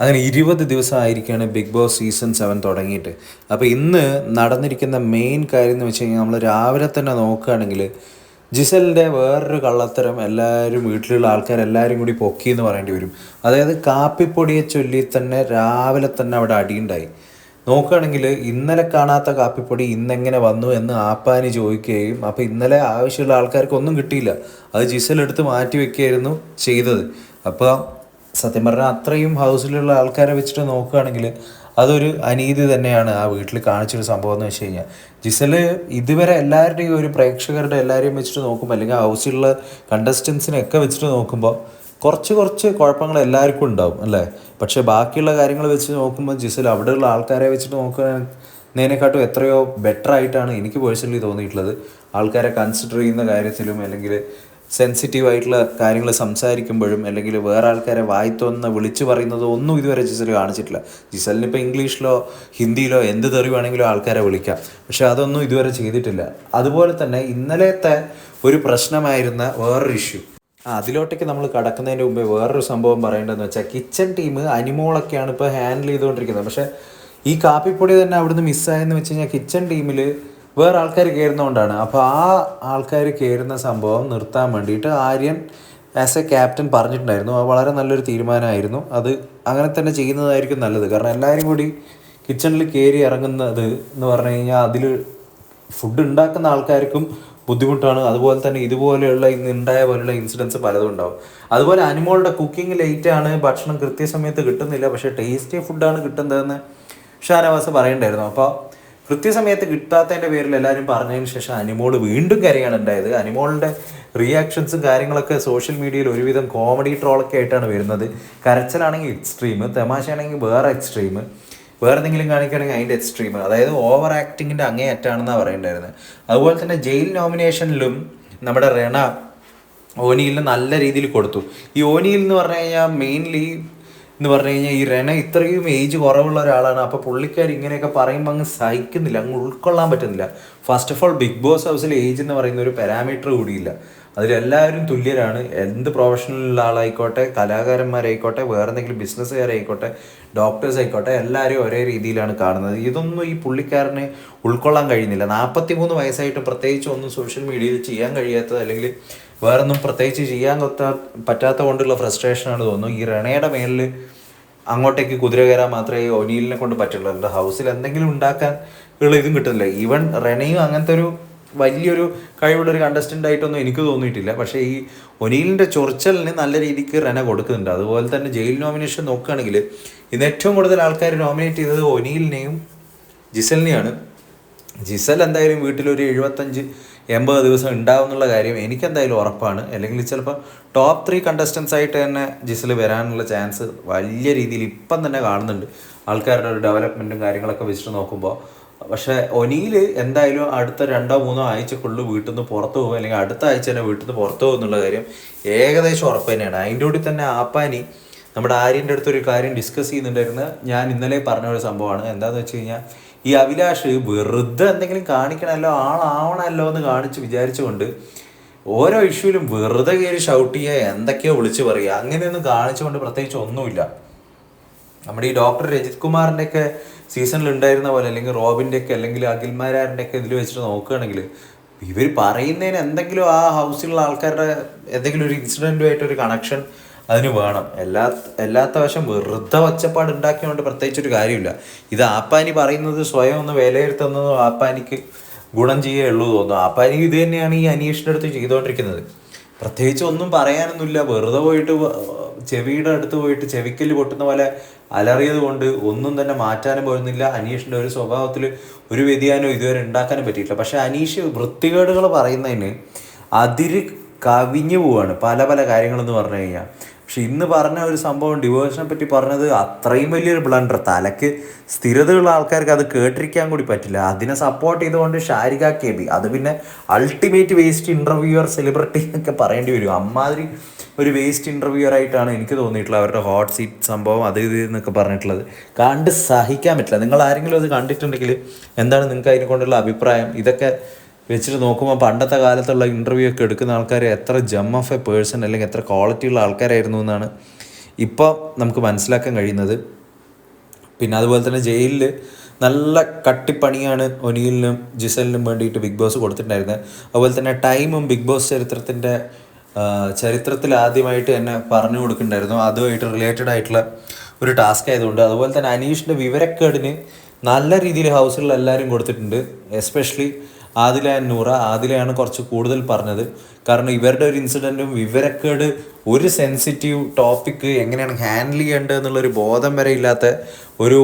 അങ്ങനെ ഇരുപത് ദിവസമായിരിക്കുകയാണ് ബിഗ് ബോസ് സീസൺ സെവൻ തുടങ്ങിയിട്ട്. അപ്പോൾ ഇന്ന് നടന്നിരിക്കുന്ന മെയിൻ കാര്യം എന്ന് വെച്ച് കഴിഞ്ഞാൽ നമ്മൾ രാവിലെ തന്നെ നോക്കുകയാണെങ്കിൽ ജിസലിന്റെ വേറൊരു കള്ളത്തരം എല്ലാവരും വീട്ടിലുള്ള ആൾക്കാരെല്ലാവരും കൂടി പൊക്കി എന്ന് പറയേണ്ടി വരും. അതായത് കാപ്പിപ്പൊടിയെ ചൊല്ലി തന്നെ രാവിലെ തന്നെ അവിടെ അടിയുണ്ടായി. നോക്കുകയാണെങ്കിൽ ഇന്നലെ കാണാത്ത കാപ്പിപ്പൊടി ഇന്നെങ്ങനെ വന്നു എന്ന് ആപ്പാനി ചോദിക്കുകയും അപ്പോൾ ഇന്നലെ ആവശ്യമുള്ള ആൾക്കാർക്ക് ഒന്നും കിട്ടിയില്ല. അത് ജിസൽ എടുത്ത് മാറ്റി വെക്കുകയായിരുന്നു ചെയ്തത്. അപ്പോൾ സത്യം പറഞ്ഞാൽ അത്രയും ഹൗസിലുള്ള ആൾക്കാരെ വെച്ചിട്ട് നോക്കുകയാണെങ്കിൽ അതൊരു അനീതി തന്നെയാണ് ആ വീട്ടിൽ കാണിച്ചൊരു സംഭവം എന്ന് വെച്ച് കഴിഞ്ഞാൽ. ജിസൽ ഇതുവരെ എല്ലാവരുടെയും ഒരു പ്രേക്ഷകരുടെ എല്ലാവരെയും വെച്ചിട്ട് നോക്കുമ്പോൾ അല്ലെങ്കിൽ ഹൗസിലുള്ള കണ്ടസ്റ്റൻസിനെയൊക്കെ വെച്ചിട്ട് നോക്കുമ്പോൾ കുറച്ച് കുറച്ച് കുഴപ്പങ്ങൾ എല്ലാവർക്കും ഉണ്ടാവും അല്ലേ? പക്ഷേ ബാക്കിയുള്ള കാര്യങ്ങൾ വെച്ച് നോക്കുമ്പോൾ ജിസൽ അവിടെയുള്ള ആൾക്കാരെ വെച്ചിട്ട് നോക്കുന്നതിനെക്കാട്ടും എത്രയോ ബെറ്റർ ആയിട്ടാണ് എനിക്ക് പേഴ്സണലി തോന്നിയിട്ടുള്ളത്. ആൾക്കാരെ കൺസിഡർ ചെയ്യുന്ന കാര്യത്തിലും അല്ലെങ്കിൽ സെൻസിറ്റീവ് ആയിട്ടുള്ള കാര്യങ്ങൾ സംസാരിക്കുമ്പോഴും അല്ലെങ്കിൽ വേറെ ആൾക്കാരെ വായിത്തൊന്ന് വിളിച്ചു പറയുന്നതോ ഒന്നും ഇതുവരെ ജിസൽ കാണിച്ചിട്ടില്ല. ജിസലിന് ഇപ്പോൾ ഇംഗ്ലീഷിലോ ഹിന്ദിയിലോ എന്ത് തെറി വേണമെങ്കിലും ആൾക്കാരെ വിളിക്കാം. പക്ഷേ അതൊന്നും ഇതുവരെ ചെയ്തിട്ടില്ല. അതുപോലെ തന്നെ ഇന്നലത്തെ ഒരു പ്രശ്നമായിരുന്ന വേറൊരു ഇഷ്യൂ അതിലോട്ടേക്ക് നമ്മൾ കടക്കുന്നതിന് മുമ്പേ വേറൊരു സംഭവം പറയേണ്ടതെന്ന് വെച്ചാൽ കിച്ചൺ ടീം അനിമോളൊക്കെയാണ് ഇപ്പോൾ ഹാൻഡിൽ ചെയ്തുകൊണ്ടിരിക്കുന്നത്. പക്ഷേ ഈ കാപ്പിപ്പൊടി തന്നെ അവിടുന്ന് മിസ്സായെന്ന് വെച്ച് കഴിഞ്ഞാൽ കിച്ചൺ ടീമിൽ വേറെ ആൾക്കാർ കയറുന്നതുകൊണ്ടാണ് അപ്പോൾ ആ ആൾക്കാർ കയറുന്ന സംഭവം നിർത്താൻ വേണ്ടിയിട്ട് ആര്യൻ ആസ് എ ക്യാപ്റ്റൻ പറഞ്ഞിട്ടുണ്ടായിരുന്നു. അത് വളരെ നല്ലൊരു തീരുമാനമായിരുന്നു. അത് അങ്ങനെ തന്നെ ചെയ്യുന്നതായിരിക്കും നല്ലത്. കാരണം എല്ലാവരും കൂടി കിച്ചണിൽ കയറി ഇറങ്ങുന്നത് എന്ന് പറഞ്ഞു കഴിഞ്ഞാൽ അതിൽ ഫുഡ് ഉണ്ടാക്കുന്ന ആൾക്കാർക്കും ബുദ്ധിമുട്ടാണ്. അതുപോലെ തന്നെ ഇതുപോലെയുള്ള ഇന്ന് ഉണ്ടായ പോലെയുള്ള ഇൻസിഡൻസ് പലതും ഉണ്ടാവും. അതുപോലെ അനിമോളുടെ കുക്കിംഗ് ലേറ്റ് ആണ്. ഭക്ഷണം കൃത്യസമയത്ത് കിട്ടുന്നില്ല. പക്ഷേ ടേസ്റ്റി ഫുഡാണ് കിട്ടുന്നതെന്ന് ഷാനവാസ് പറയണ്ടായിരുന്നു അപ്പോൾ കൃത്യസമയത്ത് കിട്ടാത്തതിന്റെ പേരിൽ എല്ലാവരും പറഞ്ഞതിന് ശേഷം അനിമോൾ വീണ്ടും കരയാണ് ഉണ്ടായത്. അനിമോളിന്റെ റിയാക്ഷൻസും കാര്യങ്ങളൊക്കെ സോഷ്യൽ മീഡിയയിൽ ഒരുവിധം കോമഡി ട്രോളൊക്കെ ആയിട്ടാണ് വരുന്നത്. കരച്ചിലാണെങ്കിൽ എക്സ്ട്രീം തമാശയാണെങ്കിൽ വേറെ എക്സ്ട്രീം വേറെ എന്തെങ്കിലും കാണിക്കുകയാണെങ്കിൽ അതിന്റെ എക്സ്ട്രീം അതായത് ഓവർ ആക്ടിങ്ങിന്റെ അങ്ങേ അറ്റാണെന്നാണ് പറയണ്ടായിരുന്നത് അതുപോലെ തന്നെ ജയിൽ നോമിനേഷനിലും നമ്മുടെ റെണ ഓനിയിൽ നല്ല രീതിയിൽ കൊടുത്തു. ഈ ഓനിയിൽ എന്ന് പറഞ്ഞു കഴിഞ്ഞാൽ മെയിൻലി എന്ന് പറഞ്ഞു കഴിഞ്ഞാൽ ഈ റെന ഇത്രയും ഏജ് കുറവുള്ള ഒരാളാണ്. അപ്പോൾ പുള്ളിക്കാർ ഇങ്ങനെയൊക്കെ പറയുമ്പോൾ അങ്ങ് സഹിക്കുന്നില്ല അങ്ങ് ഉൾക്കൊള്ളാൻ പറ്റുന്നില്ല. First of all big boss ഹൗസിൽ ഏജ് എന്ന് പറയുന്ന ഒരു പാരാമീറ്റർ കൂടിയില്ല. അതിലെല്ലാവരും തുല്യരാണ്. എന്ത് പ്രൊഫഷണലുള്ള ആളായിക്കോട്ടെ കലാകാരന്മാരായിക്കോട്ടെ വേറെ എന്തെങ്കിലും ബിസിനസ്സുകാരായിക്കോട്ടെ ഡോക്ടേഴ്സ് ആയിക്കോട്ടെ എല്ലാവരും ഒരേ രീതിയിലാണ് കാണുന്നത്. ഇതൊന്നും ഈ പുള്ളിക്കാരനെ ഉൾക്കൊള്ളാൻ കഴിയുന്നില്ല. നാൽപ്പത്തി മൂന്ന് വയസ്സായിട്ട് പ്രത്യേകിച്ച് ഒന്നും സോഷ്യൽ മീഡിയയിൽ ചെയ്യാൻ കഴിയാത്തത് അല്ലെങ്കിൽ വേറൊന്നും പ്രത്യേകിച്ച് ചെയ്യാൻ കൊത്താ പറ്റാത്ത കൊണ്ടുള്ള ഫ്രസ്ട്രേഷനാണ് തോന്നുന്നു. ഈ റെണയുടെ മേലിൽ അങ്ങോട്ടേക്ക് കുതിര കയറാൻ മാത്രമേ ഒനീലിനെ കൊണ്ട് പറ്റുള്ളൂ. അല്ല ഹൗസിൽ എന്തെങ്കിലും ഉണ്ടാക്കാൻ ഉള്ള ഇതും കിട്ടുന്നില്ല. ഈവൻ റെനയും അങ്ങനത്തെ ഒരു വലിയൊരു കഴിവുള്ളൊരു കണ്ടസ്റ്റന്റ് ആയിട്ടൊന്നും എനിക്ക് തോന്നിയിട്ടില്ല. പക്ഷേ ഈ ഒനീലിന്റെ ചൊറിച്ചലിന് നല്ല രീതിക്ക് റെന കൊടുക്കുന്നുണ്ട്. അതുപോലെ തന്നെ ജയിൽ നോമിനേഷൻ നോക്കുകയാണെങ്കിൽ ഇന്ന് ഏറ്റവും കൂടുതൽ ആൾക്കാർ നോമിനേറ്റ് ചെയ്തത് ഒനീലിനെയും ജിസലിനെയാണ്. ജിസൽ എന്തായാലും വീട്ടിലൊരു എഴുപത്തഞ്ച് എൺപത് ദിവസം ഉണ്ടാവും എന്നുള്ള കാര്യം എനിക്കെന്തായാലും ഉറപ്പാണ്. അല്ലെങ്കിൽ ചിലപ്പോൾ ടോപ്പ് ത്രീ കണ്ടസ്റ്റൻസ് ആയിട്ട് തന്നെ ജിസിൽ വരാനുള്ള ചാൻസ് വലിയ രീതിയിൽ ഇപ്പം തന്നെ കാണുന്നുണ്ട്. ആൾക്കാരുടെ ഒരു ഡെവലപ്മെന്റും കാര്യങ്ങളൊക്കെ വെച്ചിട്ട് നോക്കുമ്പോൾ പക്ഷേ ഒനിയിൽ എന്തായാലും അടുത്ത രണ്ടോ മൂന്നോ ആഴ്ചക്കുള്ളിൽ വീട്ടിൽ നിന്ന് പുറത്തു പോകും. അല്ലെങ്കിൽ അടുത്ത ആഴ്ച തന്നെ വീട്ടിൽ നിന്ന് പുറത്തു പോകും എന്നുള്ള കാര്യം ഏകദേശം ഉറപ്പ് തന്നെയാണ്. അതിന്റെ കൂടി തന്നെ ആപ്പാനി നമ്മുടെ ആര്യന്റെ അടുത്തൊരു കാര്യം ഡിസ്കസ് ചെയ്യുന്നുണ്ടായിരുന്ന. ഞാൻ ഇന്നലെ പറഞ്ഞ ഒരു സംഭവമാണ്. എന്താണെന്ന് വെച്ച് കഴിഞ്ഞാൽ ഈ അഭിലാഷ് വെറുതെ എന്തെങ്കിലും കാണിക്കണമല്ലോ ആളാവണമല്ലോ എന്ന് കാണിച്ച് വിചാരിച്ചുകൊണ്ട് ഓരോ ഇഷ്യൂവിലും വെറുതെ കയറി ഷൗട്ട് ചെയ്യുക എന്തൊക്കെയോ വിളിച്ച് പറയുക. അങ്ങനെയൊന്നും കാണിച്ചുകൊണ്ട് പ്രത്യേകിച്ച് ഒന്നുമില്ല. നമ്മുടെ ഈ ഡോക്ടർ രജിത് കുമാറിന്റെ ഒക്കെ സീസണിൽ ഉണ്ടായിരുന്ന പോലെ അല്ലെങ്കിൽ റോബിന്റെ ഒക്കെ അല്ലെങ്കിൽ അഖിൽമാരാറിന്റെ ഒക്കെ ഇതിൽ വെച്ചിട്ട് നോക്കുകയാണെങ്കിൽ ഇവർ പറയുന്നതിന് എന്തെങ്കിലും ആ ഹൗസിലുള്ള ആൾക്കാരുടെ എന്തെങ്കിലും ഒരു ഇൻസിഡന്റുമായിട്ടൊരു കണക്ഷൻ അതിന് വേണം. എല്ലാ എല്ലാത്ത വശം വെറുതെ ഒച്ചപ്പാട് ഉണ്ടാക്കിയതുകൊണ്ട് പ്രത്യേകിച്ച് ഒരു കാര്യമില്ല. ഇത് ആപ്പാനി പറയുന്നത് സ്വയം ഒന്ന് വിലയിരുത്തുന്നത് ആപ്പാനിക്ക് ഗുണം ചെയ്യേ ഉള്ളൂ തോന്നുന്നു. ആപ്പാനി ഇത് തന്നെയാണ് ഈ അനീഷിന്റെ അടുത്ത് ചെയ്തുകൊണ്ടിരിക്കുന്നത്. പ്രത്യേകിച്ച് ഒന്നും പറയാനൊന്നുമില്ല. വെറുതെ പോയിട്ട് ചെവിയുടെ അടുത്ത് പോയിട്ട് ചെവിക്കൽ പൊട്ടുന്ന പോലെ അലറിയത് കൊണ്ട് ഒന്നും തന്നെ മാറ്റാനും പോകുന്നില്ല അനീഷിന്റെ ഒരു സ്വഭാവത്തിൽ ഒരു വ്യതിയാനവും ഇതുവരെ ഉണ്ടാക്കാനും പറ്റിയിട്ടില്ല. പക്ഷേ അനീഷ് വൃത്തികേടുകൾ പറയുന്നതിന് അതിര് കവിഞ്ഞു പോവാണ്. പല പല കാര്യങ്ങളെന്ന് പറഞ്ഞു കഴിഞ്ഞാൽ. പക്ഷെ ഇന്ന് പറഞ്ഞ ഒരു സംഭവം ഡിവോഴ്സിനെ പറ്റി പറഞ്ഞത് അത്രയും വലിയൊരു ബ്ലണ്ടർ തലക്ക് സ്ഥിരതയുള്ള ആൾക്കാർക്ക് അത് കേട്ടിരിക്കാൻ കൂടി പറ്റില്ല. അതിനെ സപ്പോർട്ട് ചെയ്തുകൊണ്ട് ഷാരിക കെ ബി. അത് പിന്നെ അൾട്ടിമേറ്റ് വേസ്റ്റ് ഇന്റർവ്യൂവർ സെലിബ്രിറ്റി എന്നൊക്കെ പറയേണ്ടി വരും. അമ്മാതിരി ഒരു വേസ്റ്റ് ഇന്റർവ്യൂവർ ആയിട്ടാണ് എനിക്ക് തോന്നിയിട്ടുള്ളത്. അവരുടെ ഹോട്ട് സീറ്റ് സംഭവം അത് ഇത് എന്നൊക്കെ പറഞ്ഞിട്ടുള്ളത്. കണ്ട് സഹിക്കാൻ പറ്റില്ല. നിങ്ങൾ ആരെങ്കിലും അത് കണ്ടിട്ടുണ്ടെങ്കിൽ എന്താണ് നിങ്ങൾക്ക് അതിനെ കൊണ്ടുള്ള അഭിപ്രായം? ഇതൊക്കെ വെച്ചിട്ട് നോക്കുമ്പോൾ പണ്ടത്തെ കാലത്തുള്ള ഇന്റർവ്യൂ ഒക്കെ എടുക്കുന്ന ആൾക്കാർ എത്ര ജം ഓഫ് എ പേഴ്സൺ അല്ലെങ്കിൽ എത്ര ക്വാളിറ്റിയുള്ള ആൾക്കാരായിരുന്നു എന്നാണ് ഇപ്പോൾ നമുക്ക് മനസ്സിലാക്കാൻ കഴിയുന്നത്. പിന്നെ അതുപോലെ തന്നെ ജയിലിൽ നല്ല കട്ടിപ്പണിയാണ് ഒനിയിലിനും ജിസലിനും വേണ്ടിയിട്ട് ബിഗ് ബോസ് കൊടുത്തിട്ടുണ്ടായിരുന്നത്. അതുപോലെ തന്നെ ടൈമും ബിഗ് ബോസ് ചരിത്രത്തിന്റെ ചരിത്രത്തിൽ ആദ്യമായിട്ട് തന്നെ പറഞ്ഞു കൊടുക്കുന്നുണ്ടായിരുന്നു. അതുമായിട്ട് റിലേറ്റഡ് ആയിട്ടുള്ള ഒരു ടാസ്ക് ആയതുകൊണ്ട്. അതുപോലെ തന്നെ അനീഷിന്റെ വിവരക്കേടിന് നല്ല രീതിയിൽ ഹൗസിലുള്ള എല്ലാവരും കൊടുത്തിട്ടുണ്ട്. എസ്പെഷ്യലി ആദില നൂറ. ആദിലയാണ് കുറച്ച് കൂടുതൽ പറഞ്ഞത്. കാരണം ഇവരുടെ ഒരു ഇൻസിഡന്റും വിവരക്കേട് ഒരു സെൻസിറ്റീവ് ടോപ്പിക്ക് എങ്ങനെയാണ് ഹാൻഡിൽ ചെയ്യേണ്ടത് എന്നുള്ളൊരു ബോധം വരെ ഇല്ലാത്ത ഒരു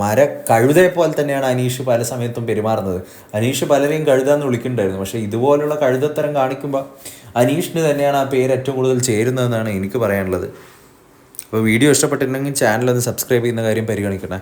മര കഴുതയെ പോലെ തന്നെയാണ് അനീഷ് പല സമയത്തും പെരുമാറുന്നത്. അനീഷ് പലരെയും കഴുത എന്ന് വിളിക്കുന്നുണ്ടായിരുന്നു. പക്ഷേ ഇതുപോലുള്ള കഴുതത്തരം കാണിക്കുമ്പോൾ അനീഷിന് തന്നെയാണ് ആ പേര് ഏറ്റവും കൂടുതൽ ചേരുന്നതെന്നാണ് എനിക്ക് പറയാനുള്ളത്. അപ്പോൾ വീഡിയോ ഇഷ്ടപ്പെട്ടിട്ടുണ്ടെങ്കിൽ ചാനൽ ഒന്ന് സബ്സ്ക്രൈബ് ചെയ്യുന്ന കാര്യം പരിഗണിക്കണേ.